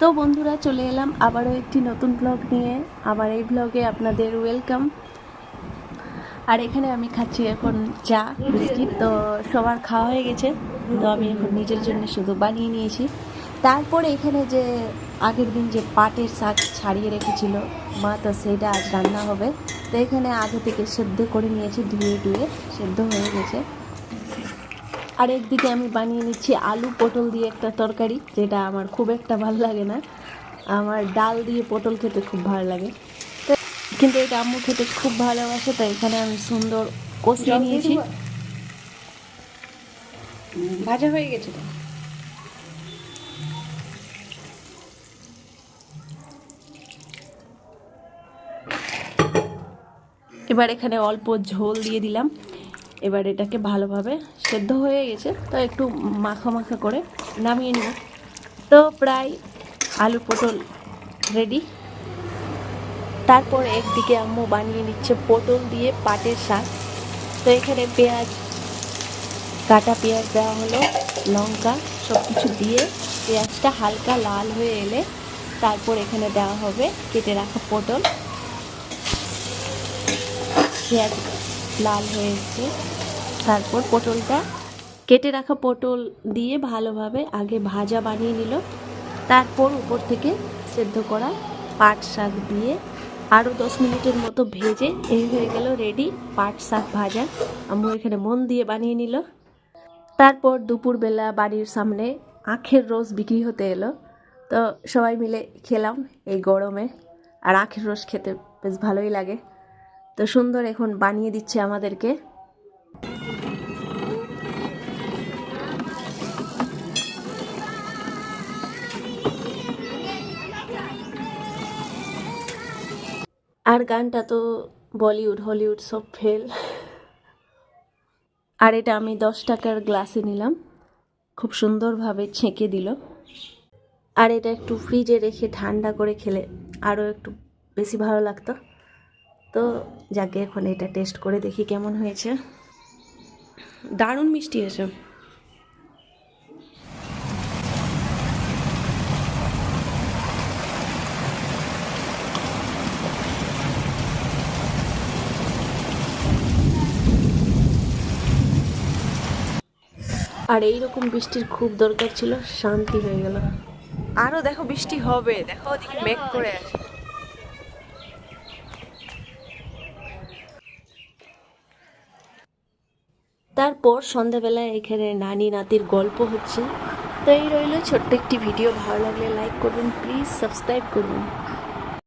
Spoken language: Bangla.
তো বন্ধুরা, চলে এলাম আবারও একটি নতুন ব্লগ নিয়ে। আমার এই ব্লগে আপনাদের ওয়েলকাম আর এখানে আমি খাচ্ছি এখন চা, বিস্কিট। তো সবার খাওয়া হয়ে গেছে। তো আমি এখন নিজের জন্য শুধু বানিয়ে নিয়েছি। তারপরে এখানে যে আগের দিন যে পাটের শাক ছাড়িয়ে রেখেছিল, মা তো সেইটা আজ রান্না হবে। তো এখানে আগে থেকে সেদ্ধ করে নিয়েছি, ধুয়ে ধুয়ে সেদ্ধ হয়ে গেছে। আর একদিকে আমি বানিয়ে নিচ্ছি আলু পটল দিয়ে একটা তরকারি যেটা আমার খুব একটা ভালো লাগে না। আমার ডাল দিয়ে পটল খেতে খুব ভালো লাগে। কিন্তু এটা আম্মু খেতে খুব ভালোবাসে তো এখানে আমি সুন্দর কষিয়ে নিয়েছি। ভাজা হয়ে গেছে তো? এবার এখানে অল্প ঝোল দিয়ে দিলাম। এবার এটাকে ভালোভাবে সেদ্ধ হয়ে গেছে, তো একটু মাখা মাখা করে নামিয়ে নিব। তো প্রায় আলু পটল রেডি তারপর একদিকে আম্মু বানিয়ে নিচ্ছে পটল দিয়ে পাটের শাক। তো এখানে পেঁয়াজ, কাটা পেঁয়াজ দেওয়া হলো, লঙ্কা সব কিছু দিয়ে পেঁয়াজটা হালকা লাল হয়ে এলে তারপর এখানে দেওয়া হবে কেটে রাখা পটল। পেঁয়াজ লাল হয়ে এসছে। তারপর পটলটা কেটে রাখা পটল দিয়ে ভালোভাবে আগে ভাজা বানিয়ে নিল। তারপর উপর থেকে সেদ্ধ করা পাট শাক দিয়ে আরও দশ মিনিটের মতো ভেজে এই হয়ে গেল রেডি পাট শাক ভাজা। আম্মু এখানে মন দিয়ে বানিয়ে নিল। তারপর দুপুরবেলা বাড়ির সামনে আখের রস বিক্রি হতে এলো। তো সবাই মিলে খেলাম এই গরমে। আর আখের রস খেতে বেশ ভালোই লাগে। তো সুন্দর এখন বানিয়ে দিচ্ছে আমাদেরকে। আর গানটা তো বলিউড, হলিউড সব ফেল। আর এটা আমি দশ টাকার গ্লাসে নিলাম। খুব সুন্দরভাবে ছেঁকে দিল। আর এটা একটু ফ্রিজে রেখে ঠান্ডা করে খেলে আরও একটু বেশি ভালো লাগতো। তো যাকে এখন এটা টেস্ট করে দেখি কেমন হয়েছে। দারুণ মিষ্টি হয়েছে আর এইরকম বৃষ্টির খুব দরকার ছিল শান্তি হয়ে গেল। আরও দেখো বৃষ্টি হবে দেখো ওদিকে মেঘ করে আছে। তারপর সন্ধ্যাবেলায় এখানে নানি নাতির গল্প হচ্ছে। তো এই রইল ছোট্ট একটি ভিডিও। ভালো লাগলে লাইক করবেন প্লিজ সাবস্ক্রাইব করবেন।